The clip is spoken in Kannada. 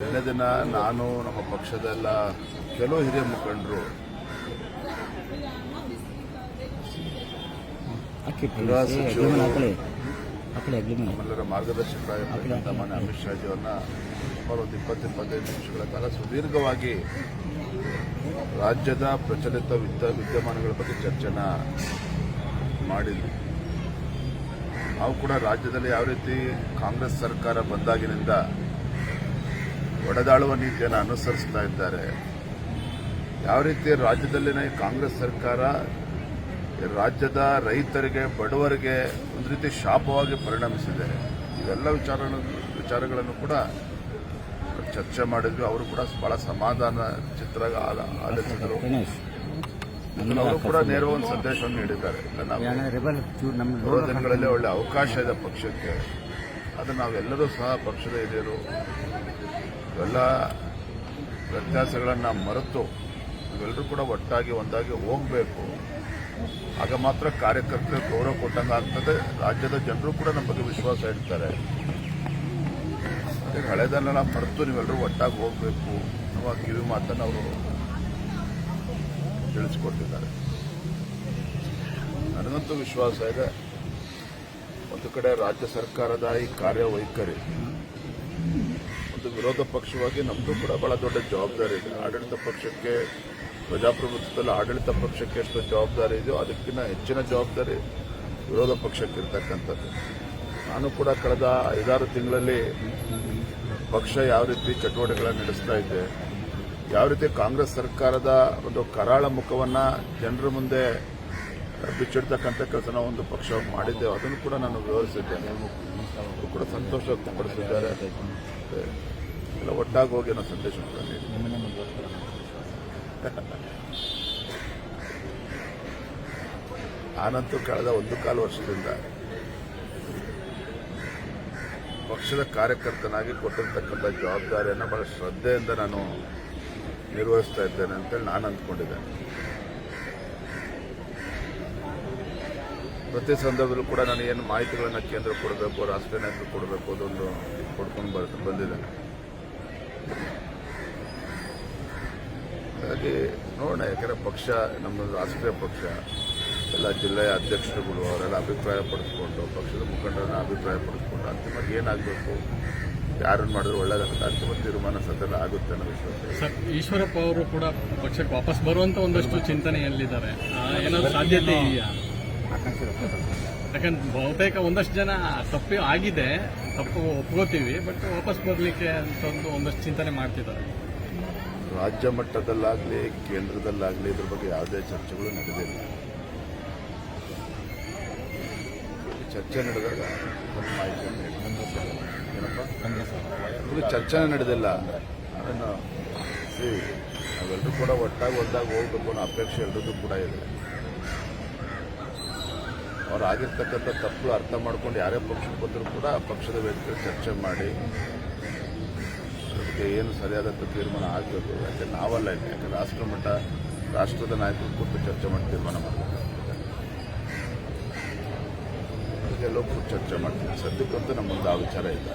ಎರಡನೇ ದಿನ ನಾನು ನಮ್ಮ ಪಕ್ಷದೆಲ್ಲ ಕೆಲವು ಹಿರಿಯ ಮುಖಂಡರು ಗೃಹ ಸಚಿವರು ನಮ್ಮೆಲ್ಲರ ಮಾರ್ಗದರ್ಶಕರಾಗಿರ್ತಕ್ಕಂಥ ಮಾನ್ಯ ಅಮಿತ್ ಶಾಜಿಯವರನ್ನ ಸುಮಾರು ಒಂದು ಇಪ್ಪತ್ತು ಇಪ್ಪತ್ತೈದು ನಿಮಿಷಗಳ ಕಾಲ ಸುದೀರ್ಘವಾಗಿ ರಾಜ್ಯದ ಪ್ರಚಲಿತ ವಿದ್ಯ ವಿದ್ಯಮಾನಗಳ ಬಗ್ಗೆ ಚರ್ಚೆನ ಮಾಡಿದ್ವಿ. ನಾವು ಕೂಡ ರಾಜ್ಯದಲ್ಲಿ ಯಾವ ರೀತಿ ಕಾಂಗ್ರೆಸ್ ಸರ್ಕಾರ ಬಂದಾಗಿನಿಂದ ಒಡೆದಾಳುವ ನೀತಿಯನ್ನು ಅನುಸರಿಸ್ತಾ ಇದ್ದಾರೆ. ಯಾವ ರೀತಿ ರಾಜ್ಯದಲ್ಲಿನ ಈ ಕಾಂಗ್ರೆಸ್ ಸರ್ಕಾರ ರಾಜ್ಯದ ರೈತರಿಗೆ ಬಡವರಿಗೆ ಒಂದು ರೀತಿ ಶಾಪವಾಗಿ ಪರಿಣಮಿಸಿದೆ. ಇವೆಲ್ಲ ವಿಚಾರ ವಿಚಾರಗಳನ್ನು ಕೂಡ ಚರ್ಚೆ ಮಾಡಿದ್ವಿ. ಅವರು ಕೂಡ ಬಹಳ ಸಮಾಧಾನ ಚಿತ್ರ ಆಲಿಸಿದರು ಗಣೇಶ್ ಅವರು ಕೂಡ ನೇರ ಒಂದು ಸಂದೇಶವನ್ನು ನೀಡಿದ್ದಾರೆ. ನಮ್ಮ ದಿನಗಳಲ್ಲಿ ಒಳ್ಳೆ ಅವಕಾಶ ಇದೆ ಪಕ್ಷಕ್ಕೆ. ಅದು ನಾವೆಲ್ಲರೂ ಸಹ ಪಕ್ಷದ ಹಿರಿಯರು ಇವೆಲ್ಲ ವ್ಯತ್ಯಾಸಗಳನ್ನು ಮರೆತು ಇವೆಲ್ಲರೂ ಕೂಡ ಒಟ್ಟಾಗಿ ಒಂದಾಗಿ ಹೋಗಬೇಕು. ಆಗ ಮಾತ್ರ ಕಾರ್ಯಕರ್ತರಿಗೆ ಗೌರವ ಕೊಟ್ಟಂಗೆ ಆಗ್ತದೆ. ರಾಜ್ಯದ ಜನರು ಕೂಡ ನಮ್ಮ ಬಗ್ಗೆ ವಿಶ್ವಾಸ ಇಡ್ತಾರೆ. ಹಳೆದನ್ನೆಲ್ಲ ಮರೆತು ನೀವೆಲ್ಲರೂ ಒಟ್ಟಾಗಿ ಹೋಗಬೇಕು ಅನ್ನುವ ಕಿವಿ ಮಾತನ್ನು ಅವರು ತಿಳಿಸ್ಕೊಟ್ಟಿದ್ದಾರೆ. ನನಗಂತೂ ವಿಶ್ವಾಸ ಇದೆ. ಒಂದು ಕಡೆ ರಾಜ್ಯ ಸರ್ಕಾರದ ಈ ಕಾರ್ಯವೈಖರಿ ವಿರೋಧ ಪಕ್ಷವಾಗಿ ನಮ್ಮದು ಕೂಡ ಬಹಳ ದೊಡ್ಡ ಜವಾಬ್ದಾರಿ ಇದೆ. ಆಡಳಿತ ಪಕ್ಷಕ್ಕೆ, ಪ್ರಜಾಪ್ರಭುತ್ವದಲ್ಲಿ ಆಡಳಿತ ಪಕ್ಷಕ್ಕೆ ಎಷ್ಟು ಜವಾಬ್ದಾರಿ ಇದೆಯೋ ಅದಕ್ಕಿಂತ ಹೆಚ್ಚಿನ ಜವಾಬ್ದಾರಿ ವಿರೋಧ ಪಕ್ಷಕ್ಕೆ ಇರ್ತಕ್ಕಂಥದ್ದು ನಾನು ಕೂಡ ಕಳೆದ ಐದಾರು ತಿಂಗಳಲ್ಲಿ ಪಕ್ಷ ಯಾವ ರೀತಿ ಚಟುವಟಿಕೆಗಳನ್ನು ನಡೆಸ್ತಾ ಇದೆ ಯಾವ ರೀತಿ ಕಾಂಗ್ರೆಸ್ ಸರ್ಕಾರದ ಒಂದು ಕರಾಳ ಮುಖವನ್ನ ಜನರ ಮುಂದೆ ಬಿಚ್ಚಿಡ್ತಕ್ಕಂಥ ಕೆಲಸನ ಒಂದು ಪಕ್ಷ ಮಾಡಿದ್ದೇವೆ ಅದನ್ನು ಕೂಡ ನಾನು ವಿವರಿಸಿದ್ದೇನೆ. ಕೂಡ ಸಂತೋಷ ವ್ಯಕ್ತಪಡಿಸಿದ್ದಾರೆ. ಎಲ್ಲ ಒಟ್ಟಾಗಿ ಹೋಗಿ ಅನ್ನೋ ಸಂದೇಶ ಆನಂತರ ಕಳೆದ ಒಂದು ಕಾಲು ವರ್ಷದಿಂದ ಪಕ್ಷದ ಕಾರ್ಯಕರ್ತನಾಗಿ ಕೊಟ್ಟಿರ್ತಕ್ಕಂಥ ಜವಾಬ್ದಾರಿಯನ್ನು ಬಹಳ ಶ್ರದ್ಧೆಯಿಂದ ನಾನು ನಿರ್ವಹಿಸ್ತಾ ಇದ್ದೇನೆ ಅಂತೇಳಿ ನಾನು ಅಂದ್ಕೊಂಡಿದ್ದೇನೆ. ಪ್ರತಿ ಸಂದರ್ಭದಲ್ಲೂ ಕೂಡ ನಾನು ಏನು ಮಾಹಿತಿಗಳನ್ನು ಕೇಂದ್ರ ಕೊಡಬೇಕು, ರಾಷ್ಟ್ರೀಯ ನಾಯಕರು ಕೊಡಬೇಕು ಅದೊಂದು ಕೊಡ್ಕೊಂಡು ಬರ್, ಬಂದಿದ್ದೇನೆ. ಹಾಗಾಗಿ ನೋಡೋಣ ಯಾಕಂದರೆ ಪಕ್ಷ ನಮ್ಮ ರಾಷ್ಟ್ರೀಯ ಪಕ್ಷ ಎಲ್ಲ ಜಿಲ್ಲೆಯ ಅಧ್ಯಕ್ಷರುಗಳು ಅವರೆಲ್ಲ ಅಭಿಪ್ರಾಯ ಪಡಿಸ್ಕೊಂಡು ಪಕ್ಷದ ಮುಖಂಡರನ್ನ ಅಭಿಪ್ರಾಯ ಪಡಿಸ್ಕೊಂಡು ಅಂತಿಮವಾಗಿ ಏನಾಗಬೇಕು? ಯಾರನ್ನು ಮಾಡಿದ್ರೆ ಒಳ್ಳೇದಾಗುತ್ತೆ ಅಂತಿಮ ತೀರ್ಮಾನ ಸದ್ಯಲ್ಲ ಆಗುತ್ತೆ ಅನ್ನೋ ವಿಶ್ವಾಸ. ಸರ್ ಈಶ್ವರಪ್ಪ ಅವರು ಕೂಡ ಪಕ್ಷಕ್ಕೆ ವಾಪಸ್ ಬರುವಂತ ಒಂದಷ್ಟು ಚಿಂತನೆಯಲ್ಲಿದ್ದಾರೆ. ಏನಾದರೂ ಏನಾದ್ರು ಸಾಧ್ಯತೆ ಇದೆಯಾ? ಯಾಕಂದ್ರೆ ಬಹುತೇಕ ಒಂದಷ್ಟು ಜನ ತಪ್ಪು ಆಗಿದೆ ತಪ್ಪು ಒಪ್ಕೋತೀವಿ ಬಟ್ ವಾಪಸ್ ಬರಲಿಕ್ಕೆ ಅಂತ ಒಂದು ಒಂದಷ್ಟು ಚಿಂತನೆ ಮಾಡ್ತಿದ್ದಾರೆ. ರಾಜ್ಯ ಮಟ್ಟದಲ್ಲಾಗಲಿ ಕೇಂದ್ರದಲ್ಲಾಗಲಿ ಇದ್ರ ಬಗ್ಗೆ ಯಾವುದೇ ಚರ್ಚೆಗಳು ನಡೆದಿಲ್ಲ. ಚರ್ಚೆ ನಡೆದಾಗ ಒಂದು ಮಾಹಿತಿಯನ್ನು ಚರ್ಚೆ ನಡೆದಿಲ್ಲ. ಅದನ್ನು see, ನಾವೆಲ್ಲರೂ ಕೂಡ ಒಟ್ಟಾಗಿ ಒಂದಾಗಿ ಹೋಗ್ಬೇಕು ಅನ್ನೋ ಅಪೇಕ್ಷೆ ಎಲ್ಲರದ್ದು ಕೂಡ ಇದೆ. ಅವ್ರು ಆಗಿರ್ತಕ್ಕಂಥ ತಪ್ಪು ಅರ್ಥ ಮಾಡ್ಕೊಂಡು ಯಾರೇ ಪಕ್ಷಕ್ಕೆ ಬಂದರೂ ಕೂಡ ಪಕ್ಷದ ವೇದಿಕೆ ಚರ್ಚೆ ಮಾಡಿ ಅದಕ್ಕೆ ಏನು ಸರಿಯಾದಂಥ ತೀರ್ಮಾನ ಆಗಬೇಕು ಯಾಕೆ ನಾವಲ್ಲ ಇಲ್ಲ. ಯಾಕೆ ರಾಷ್ಟ್ರ ಮಟ್ಟ, ರಾಷ್ಟ್ರದ ನಾಯಕರು ಕೂತು ಚರ್ಚೆ ಮಾಡಿ ತೀರ್ಮಾನ ಮಾಡಬೇಕಾಗ್ತದೆ ಅದಕ್ಕೆಲ್ಲೋ ಕೂತು ಚರ್ಚೆ ಮಾಡ್ತೀವಿ. ಸದ್ಯಕ್ಕಂತೂ ನಮ್ಮೊಂದು ಮುಂದೆ ಆ ವಿಚಾರ ಇಲ್ಲ.